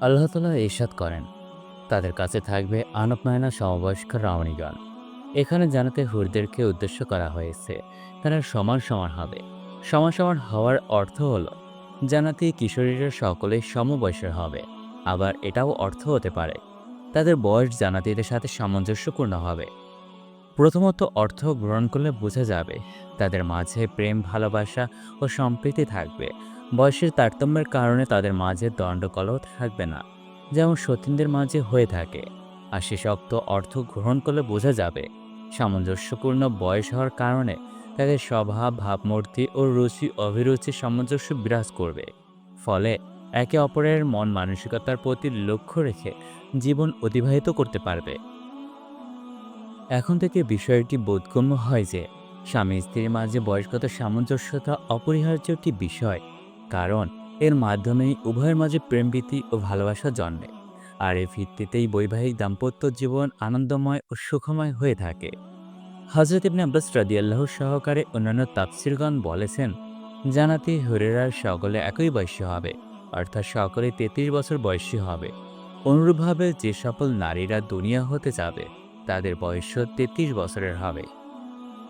আল্লাহ তালা ইরশাদ করেন। তাদের কাছে থাকবে আনব মায়না সমবয়স্ক রামণীগণ এখানে জানাতে হুরদেরকে উদ্দেশ্য করা হয়েছে, তারা সমান সমান হবে। সমান সমান হওয়ার অর্থ হলো জানাতে কিশোরীরা সকলে সমবয়সের হবে। আবার এটাও অর্থ হতে পারে, তাদের বয়স জানাতিদের সাথে সামঞ্জস্যপূর্ণ হবে। প্রথমত অর্থ গ্রহণ করলে বোঝা যাবে, তাদের মাঝে প্রেম, ভালোবাসা ও সম্প্রীতি থাকবে। বয়সের তারতম্যের কারণে তাদের মাঝে দণ্ডকলহ থাকবে না, যেমন সতীনদের মাঝে হয়ে থাকে। আর সে শক্ত অর্থ গ্রহণ করলে বোঝা যাবে। সামঞ্জস্যপূর্ণ বয়স হওয়ার কারণে তাদের স্বভাব, ভাবমূর্তি ও রুচি অভিরুচি সামঞ্জস্য বিরাজ করবে। ফলে একে অপরের মন মানসিকতার প্রতি লক্ষ্য রেখে জীবন অতিবাহিত করতে পারবে। এখন থেকে বিষয়টি বোধগম্য হয় যে, স্বামী স্ত্রীর মাঝে বয়সগত সামঞ্জস্যতা অপরিহার্য একটি বিষয়, কারণ এর মাধ্যমেই উভয়ের মাঝে প্রেমভীতি ও ভালোবাসা জন্মে, আর এর ভিত্তিতেই বৈবাহিক দাম্পত্য জীবন আনন্দময় ও সুখময় হয়ে থাকে। হজরত ইবনে আব্বাস রাদিয়াল্লাহ সহকারে অন্যান্য তাফসিরগণ বলেছেন জানাতি হরেরার সকলে একই বয়সী হবে, অর্থাৎ সকলে তেত্রিশ বছর বয়সী হবে। অনুরূপভাবে যে সকল নারীরা দুনিয়া হতে যাবে তাদের বয়স তেত্রিশ বছরের হবে।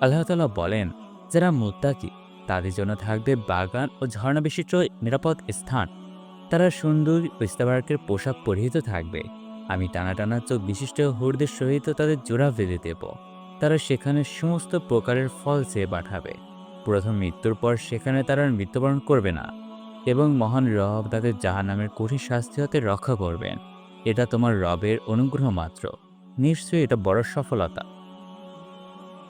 আল্লাহ তালা বলেন, যারা মুত্তাকি, তাদের জন্য থাকবে বাগান ও ঝর্ণা বিশিষ্ট নিরাপদ স্থান। তারা সুন্দর ইস্তাবারকের পোশাক পরিহিত থাকবে। আমি টানা টানা চোখ বিশিষ্ট হুরদের সহিত তাদের জোড়া বেঁধে দেব। তারা সেখানে সমস্ত প্রকারের ফল চেয়ে পাঠাবে। প্রথম মৃত্যুর পর সেখানে তারা মৃত্যুবরণ করবে না এবং মহান রব তাদের জাহান্নামের কঠিন শাস্তি হতে রক্ষা করবেন। এটা তোমার রবের অনুগ্রহ মাত্র। নিশ্চয়ই এটা বড় সফলতা।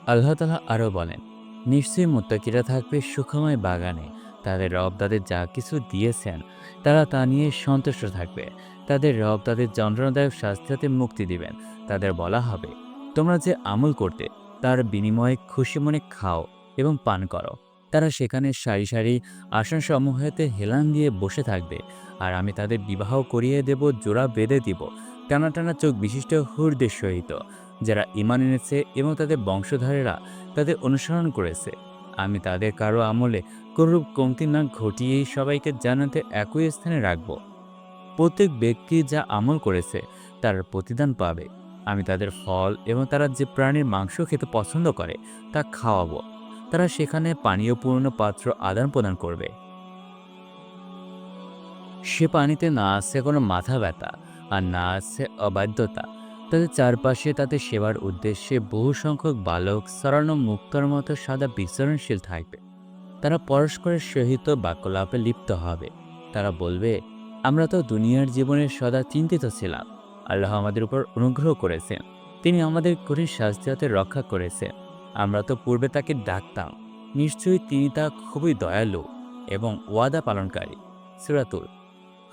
আল্লাহ তালা আরও বলেন, নিশ্চয়ই মোত্তাকিরা থাকবে সুখময় বাগানে। তাদের রব তাদের যা কিছু দিয়েছেন, তারা তা নিয়ে সন্তুষ্ট থাকবে। তাদের রব তাদের যন্ত্রণাদায়ক হতে মুক্তি দিবেন। তাদের বলা হবে, তোমরা যে আমল করতে, তার বিনিময়ে খুশি মনে খাও এবং পান করো। তারা সেখানে সারি সারি আসনসমূহেতে হেলান দিয়ে বসে থাকবে। আর আমি তাদের বিবাহ করিয়ে দেব, জোড়া বেঁধে দিব। টানা টানা চোখ বিশিষ্ট হুরদের সহিত, যারা ইমান এনেছে এবং তাদের বংশধরেরা তাদের অনুসরণ করেছে। আমি তাদের কারও আমলে কোনরূপ কমতি না ঘটিয়েই সবাইকে জানাতে একই স্থানে রাখব। প্রত্যেক ব্যক্তি যা আমল করেছে, তার প্রতিদান পাবে। আমি তাদের ফল এবং তারা যে প্রাণীর মাংস খেতে পছন্দ করে, তা খাওয়াবো। তারা সেখানে পানীয়পূর্ণ পাত্র আদান প্রদান করবে। সে পানিতে না আছে কোনো মাথা ব্যথা আর না আছে অবাধ্যতা। তাদের চারপাশে তাদের সেবার উদ্দেশ্যে বহু সংখ্যক বালক সরানো মুক্তর মতো সাদা বিচরণশীল থাকবে। তারা পরস্পরের সহিত বাক্যলাপে লিপ্ত হবে। তারা বলবে, আমরা তো দুনিয়ার জীবনে সদা চিন্তিত ছিলাম। আল্লাহ আমাদের উপর অনুগ্রহ করেছেন। তিনি আমাদের কঠিন শাস্তি হতে রক্ষা করেছেন। আমরা তো পূর্বে তাকে ডাকতাম। নিশ্চয়ই তিনি তা খুবই দয়ালু এবং ওয়াদা পালনকারী। সুরাতুল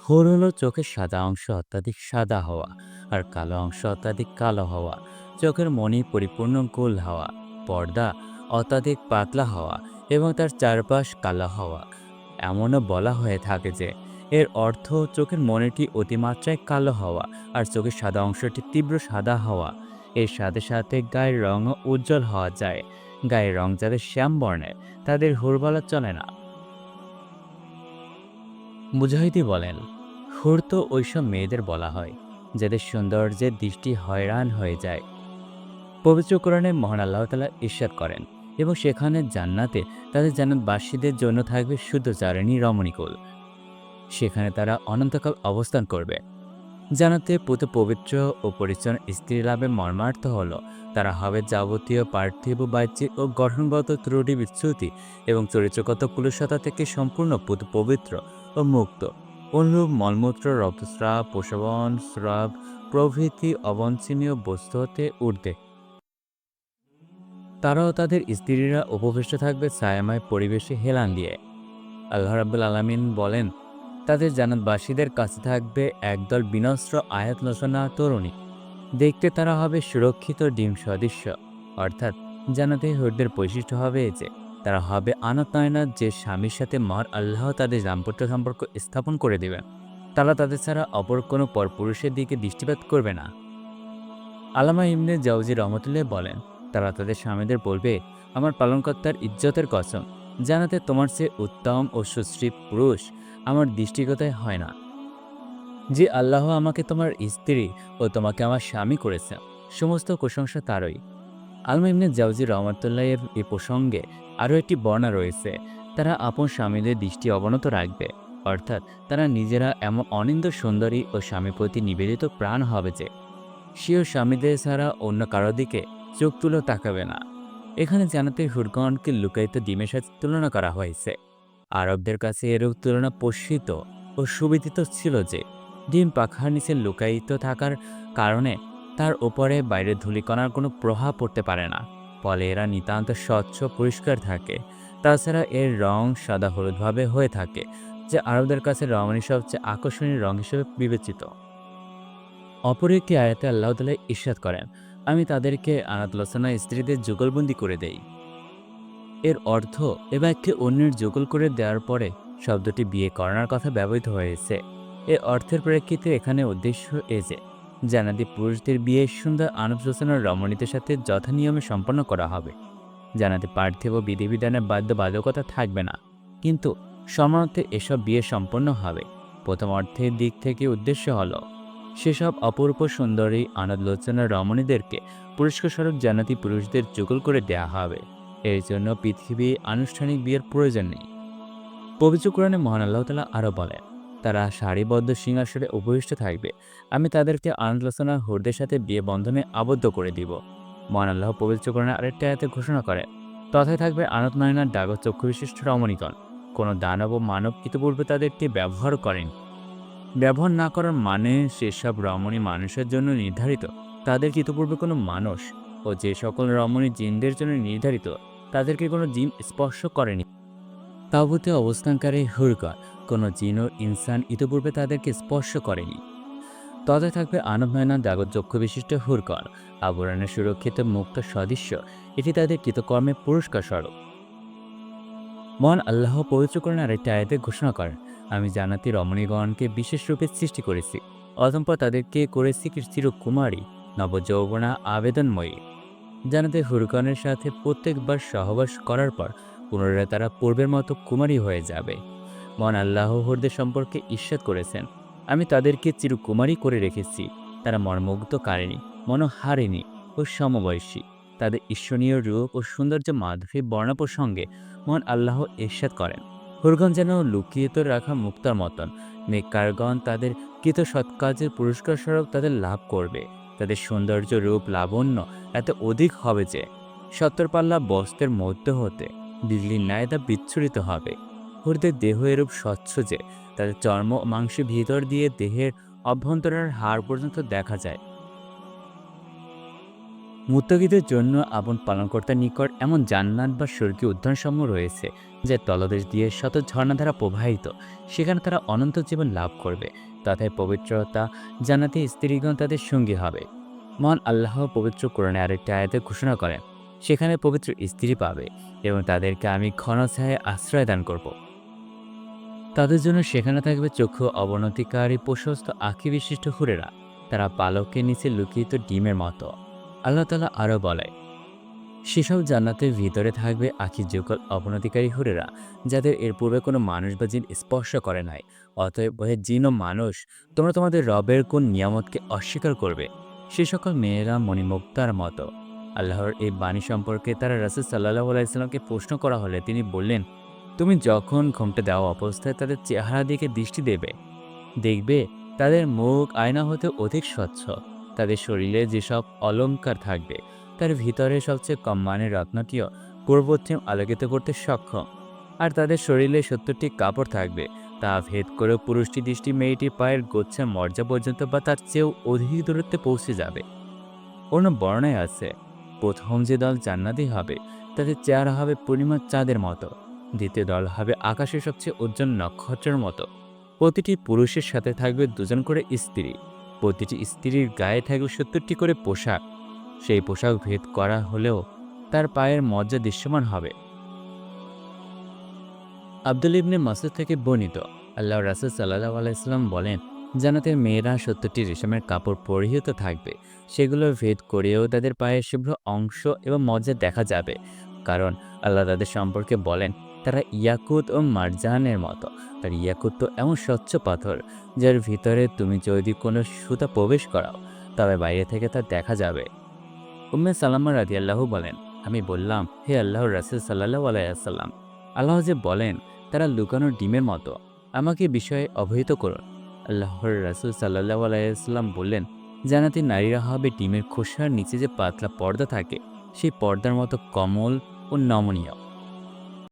হোর হলো চোখের সাদা অংশ অত্যাধিক সাদা হওয়া আর কালো অংশ অত্যাধিক কালো হওয়া। চোখের মনি পরিপূর্ণ গোল হওয়া, পর্দা অত্যাধিক পাতলা হওয়া এবং তার চারপাশ কালো হওয়া। এমনও বলা হয়ে থাকে যে, এর অর্থ চোখের মনিটি অতিমাত্রায় কালো হওয়া আর চোখের সাদা অংশটি তীব্র সাদা হওয়া। এর সাথে সাথে গায়ের রঙও উজ্জ্বল হওয়া যায়। গায়ের রং যাদের শ্যাম বর্ণের তাদের হুর বলা চলে না। মুজাহিদি বলেন হুর তো ওইসব মেয়েদের বলা হয়, যাদের সৌন্দর্যের দৃষ্টি হয়রান হয়ে যায়। পবিত্র কোরআনে মহান আল্লাহ তালা ঈর্ষাদ করেন এবং সেখানে জান্নাতে তাদের জান্নাতবাসীদের জন্য থাকবে শুদ্ধ চারণী রমণীকুল। সেখানে তারা অনন্তকাল অবস্থান করবে। জানাতে পুত পবিত্র ও পরিচ্ছন্ন স্ত্রী লাভে মর্মার্থ হল। তারা হবে যাবতীয় পার্থিব, বাহ্যিক ও গঠনগত ত্রুটি বিচ্যুতি এবং চরিত্রগত কুলসতা থেকে সম্পূর্ণ পুত পবিত্র। ও মুক্ত অনুরূপ মলমূত্র, রক্তস্রাব, প্রসবন, স্রাব প্রভৃতি অবাঞ্ছনীয় বস্তু হতে ঊর্ধ্বে। তারাও তাদের স্ত্রীরা উপবিষ্ট থাকবে ছায়াময় পরিবেশে হেলান দিয়ে। আল্লাহ রাব্বুল আলমিন বলেন, তাদের জানাতবাসীদের কাছে থাকবে একদল বিনস্ত্র আয়াত লোচনা তরুণী। দেখতে তারা হবে সুরক্ষিত ডিম সদৃশ্য, অর্থাৎ জানাতে হরদের বৈশিষ্ট্য হবে যে তারা হবে আনাত নয়না যে স্বামীর সাথে মর আল্লাহ তাদের দাম্পত্য সম্পর্ক স্থাপন করে দেবেন তারা তাদের ছাড়া অপর কোনো পরপুরুষের দিকে দৃষ্টিপাত করবে না। আলামা ইমনে জাউজি রহমতুল্লাহ বলেন, তারা তাদের স্বামীদের বলবে, আমার পালনকর্তার ইজ্জতের কসম, জানাতে তোমার চেয়ে উত্তম ও সুশ্রী পুরুষ আমার দৃষ্টিগতায় হয় না। যে আল্লাহ আমাকে তোমার স্ত্রী ও তোমাকে আমার স্বামী করেছে, সমস্ত প্রশংসা তারই আলমা ইবনে জাউজি রহমতুল্লাহ এর এই প্রসঙ্গে আরও একটি বর্ণনা রয়েছে। তারা আপন স্বামীদের দৃষ্টি অবনত রাখবে, অর্থাৎ তারা নিজেরা এমন অনিন্দ সুন্দরী ও স্বামী প্রতি নিবেদিত প্রাণ হবে যে, সেও স্বামীদের ছাড়া অন্য কারও দিকে চোখ তুলে তাকাবে না। এখানে জানাতে হুরগণকে লুকায়িত ডিমের সাথে তুলনা করা হয়েছে। আরবদের কাছে এরূপ তুলনা পোষিত ও সুবিদিত ছিল যে ডিম পাখার নিচে লুকায়িত থাকার কারণে তার ওপরে বাইরের ধূলিকণার কোনো প্রভাব পড়তে পারে না। ফলে এরা নিতান্ত স্বচ্ছ, পরিষ্কার থাকে। তাছাড়া এর রং সাদা হলুদভাবে হয়ে থাকে, যে আরবদের কাছে রমণী সবচেয়ে আকর্ষণীয় রং হিসেবে বিবেচিত। অপর একটি আয়াতে আল্লাহ তালা ইস্বাদ করেন, আমি তাদেরকে আনাতলোচনা স্ত্রীদের যুগলবন্দি করে দেই। এর অর্থ, এ বাক্যে অন্যের যুগল করে দেওয়ার পরে শব্দটি বিয়ে করানোর কথা ব্যবহৃত হয়েছে। এ অর্থের প্রেক্ষিতে এখানে উদ্দেশ্য এ যে জানাতি পুরুষদের বিয়ে সুন্দর আনবলোচনার রমণীদের সাথে যথানিয়মে সম্পন্ন করা হবে। জানাতে পার্থিব বিধিবিধানের বাধ্যবাধকতা থাকবে না। কিন্তু সমানতে এসব বিয়ে সম্পন্ন হবে। প্রথম অর্থের দিক থেকে উদ্দেশ্য হল, সেসব অপূর্ব সুন্দরী, আনন্দলোচনা রমণীদেরকে পুরস্কার স্বরূপ জানাতি পুরুষদের যুগল করে দেয়া হবে। এর জন্য পৃথিবী আনুষ্ঠানিক বিয়ের প্রয়োজন নেই। পবিত্র কোরআনে মহান আল্লাহ তালা আরও বলেন তারা সারিবদ্ধ সিংহাসনে উপবিষ্ট থাকবে। আমি তাদেরকে আনন্দলোচনা হুরদের সাথে বিয়ে বন্ধনে আবদ্ধ করে দিব। মহান আল্লাহ পবিত্র আরেকটা আয়াতে ঘোষণা করেন, তথায় থাকবে আনত নয়নার ডাগর চক্ষু বিশিষ্ট রমণীগণ। কোনো দানব ও মানব ইতিপূর্বে তাদেরকে ব্যবহার করেন। ব্যবহার না করার মানে সেসব রমণী মানুষের জন্য নির্ধারিত। তাদের ইতিপূর্বে কোনো মানুষ ও যে সকল রমণী জিনদের জন্য নির্ধারিত, তাদেরকে কোনো জিন স্পর্শ করেনি? তাবুতে অবস্থানকারী হুরগণ কোনো জিন ও ইনসান ইতিপূর্বে তাদেরকে স্পর্শ করেনি। তবে থাকবে আনবনয়না জাগত চক্ষু বিশিষ্ট হুরকর আবরণের সুরক্ষিত মুক্ত সদৃশ্য, এটি তাদের কৃতকর্মে পুরস্কার স্বরূপ। মহান আল্লাহ পবিত্রকরণ আরেকটি আয়াতে ঘোষণা করেন, আমি জানাতি রমণীগণকে বিশেষ রূপে সৃষ্টি করেছি। অতঃপর তাদেরকে করেছি চির কুমারী নবযৌবনা আবেদনময়ী। জানাতে হুরকনের সাথে প্রত্যেকবার সহবাস করার পর পুনরায় তারা পূর্বের মতো কুমারী হয়ে যাবে। মহান আল্লাহ হুরদের সম্পর্কে ঈর্ষাদ করেছেন। আমি তাদেরকে চিরকুমারী করে রেখেছি। তারা মর্মুগ্ধ কারেনি মনোহারিণী ও সমবয়সী। তাদের ঈশ্বরীয় রূপ ও সৌন্দর্য মাধুরী বর্ণা প্রসঙ্গে মহান আল্লাহ ঈর্ষাদ করেন। হুরগণ যেন লুকিয়ে তো রাখা মুক্তার মতন। মেকারগণ তাদের কৃত সৎকাজের পুরস্কার স্বরূপ তাদের লাভ করবে। তাদের সৌন্দর্য রূপ লাবণ্য এত অধিক হবে যে সত্তরপাল্লা বস্ত্রের মধ্য হতে বিজলির ন্যায় তা বিচ্ছুরিত হবে। হুরদের দেহ এরূপ স্বচ্ছ যে, তাদের চর্ম মাংসের ভিতর দিয়ে দেহের অভ্যন্তরের হাড় পর্যন্ত দেখা যায়। মুত্তাকিদের জন্য আপন পালনকর্তার নিকট এমন জান্নাত বা স্বর্গীয় উদ্যানসমূহ রয়েছে, যা তলদেশ দিয়ে শত ঝর্ণাধারা প্রবাহিত, সেখানে তারা অনন্ত জীবন লাভ করবে। তথায় পবিত্রতা জানাতে স্ত্রীগণ তাদের সঙ্গী হবে। মহান আল্লাহ পবিত্র কোরআনে আরেকটি আয়াতে ঘোষণা করেন, সেখানে পবিত্র স্ত্রী পাবে এবং তাদেরকে আমি ছায় আশ্রয় দান করব। তাদের জন্য সেখানে থাকবে চক্ষু অবনতিকারী প্রশস্ত আঁখি বিশিষ্ট হুরেরা। তারা পালকের নিচে লুকিত ডিমের মতো। আল্লাহ তালা আরও বলে, সেসব জান্নাতের ভিতরে থাকবে আখি যুগল অবনতিকারী হুরেরা, যাদের এর পূর্বে কোনো মানুষ বা জিন স্পর্শ করে নাই। অতএব বহে জিন ও মানুষ, তোমরা তোমাদের রবের কোন নিয়ামতকে অস্বীকার করবে? সে সকল মেয়েরা মণিমুক্তার মতো। আল্লাহর এই বাণী সম্পর্কে তারা রাসুল সাল্লাহ আলাইসাল্লামকে প্রশ্ন করা হলে তিনি বললেন তুমি যখন ঘুমটা দেওয়া অবস্থায় তাদের চেহারা দিকে দৃষ্টি দেবে, দেখবে তাদের মুখ, আয়না হতে অধিক স্বচ্ছ। তাদের শরীরে যেসব অলঙ্কার থাকবে, তার ভিতরে সবচেয়ে কম মানের রত্নটিও পূর্বপশ্চিম আলোকিত করতে সক্ষম। আর তাদের শরীরে সত্তরটি কাপড় থাকবে, তা ভেদ করে পুরুষটি দৃষ্টি মেয়েটির পায়ের গোচ্ছা মর্যা পর্যন্ত বা তার চেয়েও অধিক দূরত্বে পৌঁছে যাবে। অন্য বর্ণায় আছে, প্রথম যে দল জান্নাতি হবে, তাদের চেহারা হবে পূর্ণিমার চাঁদের মতো। দ্বিতীয় দল হবে আকাশের সবচেয়ে উজ্জ্বল নক্ষত্রের মতো। প্রতিটি পুরুষের সাথে থাকবে দুজন করে স্ত্রী। প্রতিটি স্ত্রীর গায়ে থাকবে সত্তরটি করে পোশাক। সেই পোশাক ভেদ করা হলেও তার পায়ের মজ্জা দৃশ্যমান হবে। আব্দুল ইবনে মাসুদ থেকে বর্ণিত, আল্লাহ রাসুল সাল্লাহ আলাইসাল্লাম বলেন জানাতের মেয়েরা সত্তরটি রেশমের কাপড় পরিহিত থাকবে। সেগুলো ভেদ করেও তাদের পায়ের শুভ্র অংশ এবং মজ্জা দেখা যাবে। কারণ আল্লাহ তাদের সম্পর্কে বলেন তারা ইয়াকুত ও মারজানের মতো। তার ইয়াকুত তো এমন স্বচ্ছ পাথর, যার ভিতরে তুমি যদি কোনো সুতা প্রবেশ করাও, তবে বাইরে থেকে তা দেখা যাবে। উম্মে সালাম্মা রাদিয়াল্লাহু বলেন, আমি বললাম, হে আল্লাহ রাসুল সাল্লাহ আলাইসাল্লাম আল্লাহ যে বলেন, তারা লুকানো ডিমের মতো। আমাকে বিষয়ে অবহিত করুন। আল্লাহর রাসুল সাল্লাহ আলাইসাল্লাম বললেন জানাতে নারীরা হবে ডিমের খোসার নিচে যে পাতলা পর্দা থাকে, সেই পর্দার মতো কমল ও নমনীয়।